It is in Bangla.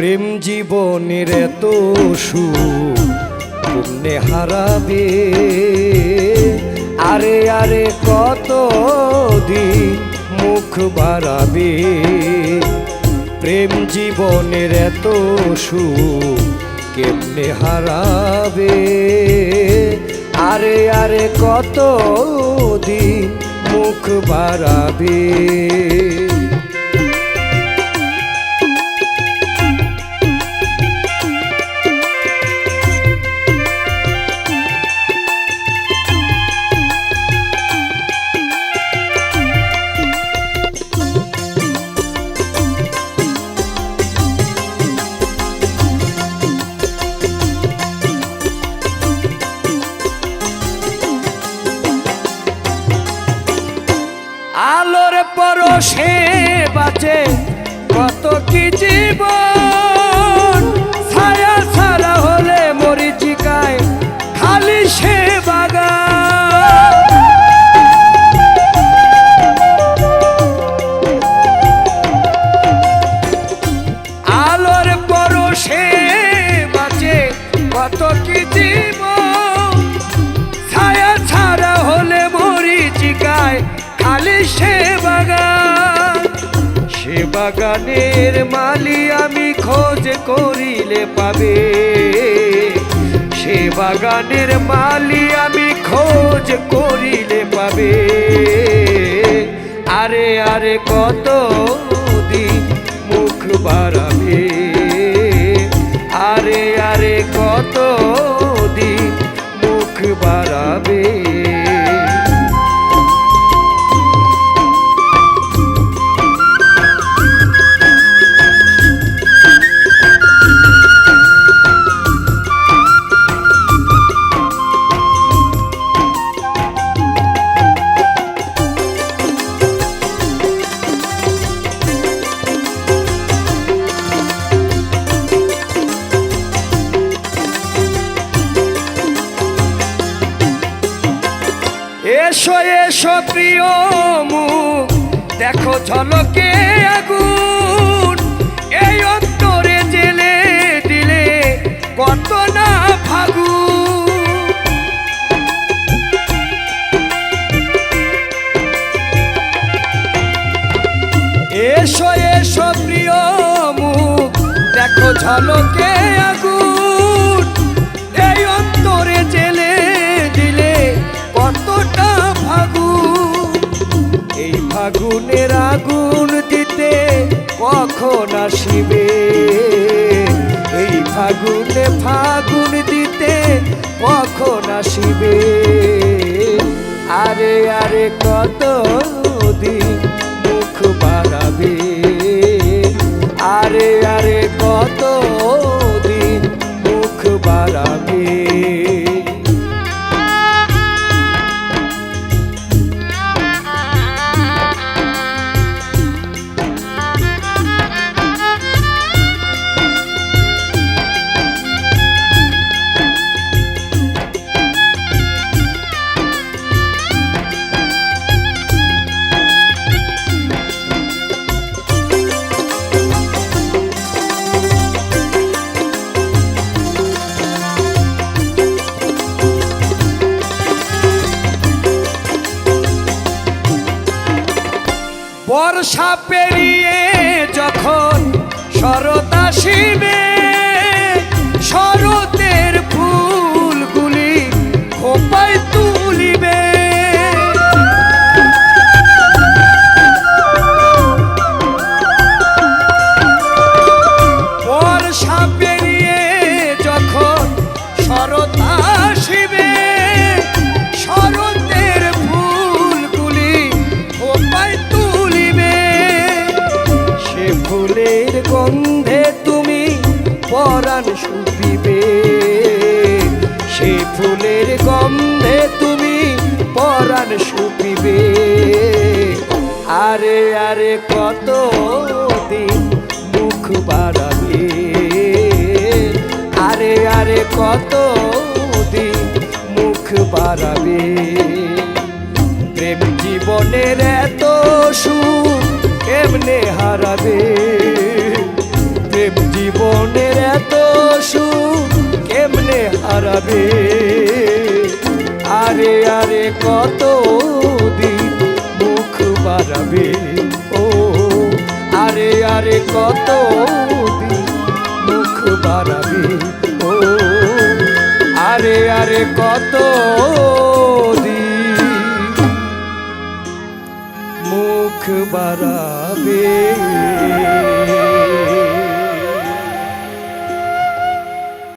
প্রেম জীবনের এত সুখ, পুণ্যে হারাবে। আরে আরে কত দিন মুখ বাড়াবে? প্রেম জীবনের এত সুখ কেমনে হারাবে? আরে আরে কত দিন মুখ বাড়াবে? day. বাগানের মালি আমি খোঁজ করিলে পাবে। সে বাগানের মালি আমি খোঁজ করিলে পাবে। আরে আরে, কত দিন এসো এসো প্রিয় দেখো ঝলকে আগুন। এই অন্তরে জেলে দিলে কত না ফাগুন এসো এসো প্রিয় মুখ দেখো ঝলকে আগুন। ফাগুনে ফাগুন দিতে কখন আসিবে? আরে আরে কত বর্ষা পেরিয়ে যখন শরৎ আসিবে শুকিবে সে ফুলের গন্ধে তুমি পরাণ শুকিবে আরে আরে কত দিন মুখ বাড়াবে। আরে আরে কত দিন মুখ বাড়াবে। প্রেম জীবনের এত সুখ কেমনে হারাবে? প্রেম জীবনের এত সুখ কেমনে হারাবে? আরে আরে কত দিন মুখ বাড়াবে? ও, আরে আরে কত দিন মুখ বাড়াবে? ও, আরে আরে কত দিন মুখ বাড়াবে?